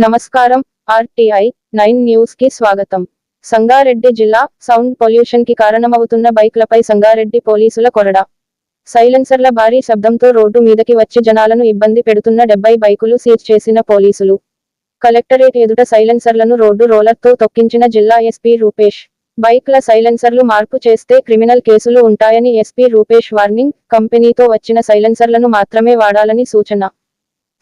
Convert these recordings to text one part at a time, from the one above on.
నమస్కారం RTI nine న్యూస్కి స్వాగతం. సంగారెడ్డి జిల్లా సౌండ్ పొల్యూషన్కి కారణమవుతున్న బైక్లపై సంగారెడ్డి పోలీసుల కొరడా. సైలెన్సర్ల భారీ శబ్దంతో రోడ్డు మీదకి వచ్చి జనాలను ఇబ్బంది పెడుతున్న డెబ్బై బైకులు సీజ్ చేసిన పోలీసులు. కలెక్టరేట్ ఎదుట సైలెన్సర్లను రోడ్డు రోలర్తో తొక్కించిన జిల్లా ఎస్పీ రూపేష్. బైక్ల సైలెన్సర్లు మార్పు చేస్తే క్రిమినల్ కేసులు ఉంటాయని ఎస్పీ రూపేష్ వార్నింగ్ కంపెనీతో వచ్చిన సైలెన్సర్లను మాత్రమే వాడాలని సూచన.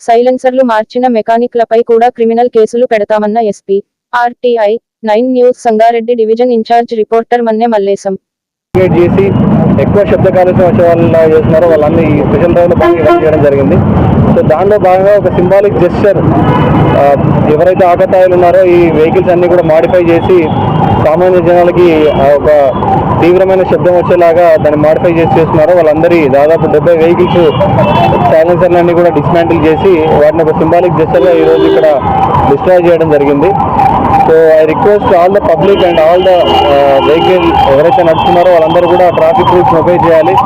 సైలెన్సర్లు మార్చిన మెకానిక్లపై కూడా క్రిమినల్ కేసులు పెడతామన్న SP RTI nine news Sangareddy division incharge reporter Manne Mallesham. చేసి ఎక్కువ శబ్ద కాలుష్యం వచ్చే వాళ్ళు చేస్తున్నారు వాళ్ళన్నీ ఈ స్పెషల్ డ్రైవ్లో చేయడం జరిగింది. సో దానిలో భాగంగా ఒక సింబాలిక్ జెస్చర్ ఎవరైతే ఆకతాయిలు ఉన్నారో ఈ వెహికల్స్ అన్నీ కూడా మాడిఫై చేసి సామాన్య జనాలకి ఆ, ఒక తీవ్రమైన శబ్దం వచ్చేలాగా దాన్ని మాడిఫై చేసి చేస్తున్నారో వాళ్ళందరి దాదాపు డెబ్బై వెహికల్స్ సైలెన్సర్లన్నీ కూడా డిస్మాంటిల్ చేసి వాటిని ఒక సింబాలిక్ జెస్చర్గా ఈరోజు ఇక్కడ డిస్ట్రాయ్ చేయడం జరిగింది. So I request all the public and all the vehicle ఎవరైతే నడుస్తున్నారో వాళ్ళందరూ కూడా ట్రాఫిక్ రూల్స్ ఒబే చేయాలి.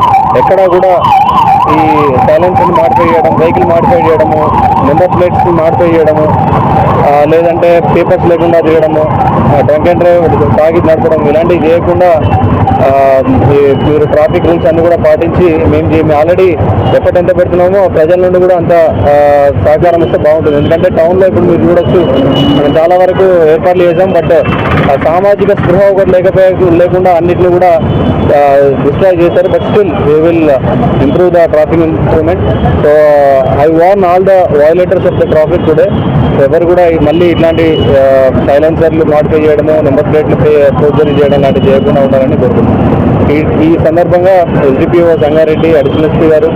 ఎక్కడా కూడా ఈ సైలెన్స్ని మాడిఫై చేయడం వెహికల్ మాడిఫై చేయడము నెంబర్ ప్లేట్స్ని మాడిఫై చేయడము లేదంటే పేపర్స్ లేకుండా చేయడము డ్రంక్ అండ్ డ్రైవ్ తాగి నడపడం ఇలాంటివి చేయకుండా మీరు ట్రాఫిక్ రూల్స్ అన్ని కూడా పాటించి మేము మేము ఆల్రెడీ ఎఫర్ట్ ఎంత పెడుతున్నామో ప్రజల నుండి కూడా అంత సహకారం ఇస్తే బాగుంటుంది. ఎందుకంటే టౌన్లో ఇప్పుడు మీరు చూడొచ్చు మనం చాలా వరకు ఏర్పాట్లు చేసాం బట్ ఆ సామాజిక స్పృహ ఒకటి లేకపోయే లేకుండా అన్నిటిని కూడా డిస్ట్రాయ్ చేశారు but still we will improve the traffic instrument so I warn all the violators of the traffic today ఎవరు కూడా మళ్ళీ ఇట్లాంటి uh, సైలెన్సర్లు మాడిఫై చేయడము నెంబర్ ప్లేట్లు ఫోర్జరీ చేయడం లాంటివి చేయకుండా ఉండాలని కోరుకుంటున్నాను. ఈ సందర్భంగా ఎస్డిపిఓ సంగారెడ్డి అడిషనల్ ఎస్పీ గారు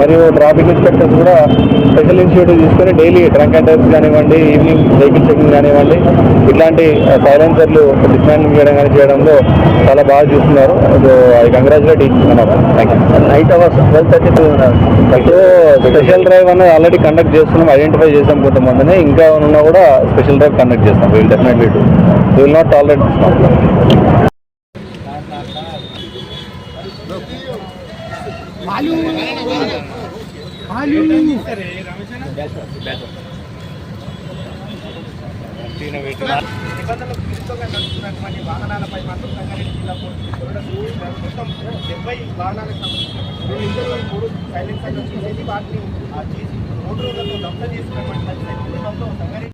మరియు ట్రాఫిక్ ఇన్స్పెక్టర్స్ కూడా స్పెషల్ ఇనిషియేటివ్ తీసుకొని డైలీ ట్రంక్ అండ్ డ్రైవ్స్ కానివ్వండి ఈవినింగ్ వెహికల్ చెకింగ్ కానివ్వండి ఇట్లాంటి సైలెన్సర్లు డిస్మాండింగ్ చేయడం కానీ చేయడంలో చాలా బాగా చూస్తున్నారు. I congratulate thank you night hours twelve thirty two so special drive అనేది ఆల్రెడీ కండక్ట్ చేస్తున్నాం ఐడెంటిఫై చేసాం కొంతమందిని. ఇంకా ఉన్నా కూడా స్పెషల్ డ్రైవ్ కండక్ట్ చేస్తాం. Will definitely do will not tolerate నిబంధనలకు నడుస్తున్నటువంటి వాహనాలపై మాత్రం సంగారెడ్డి జిల్లా పోలీసులు కొరడ మొత్తం డెబ్బై వాహనాలకు సంబంధించినటువంటి మూడు సైలెన్సర్లు తీసేసి వాటిని ఆ చేసి మూడు రోజులతో చేసినటువంటి సంగారెడ్డి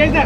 అన్నా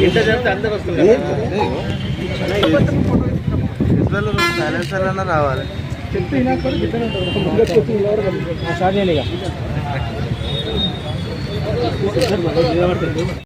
ఇంత చెప్తే అందరు వస్తుంది సైలెన్సర్ అన్న రావాలి. Pues empezamos.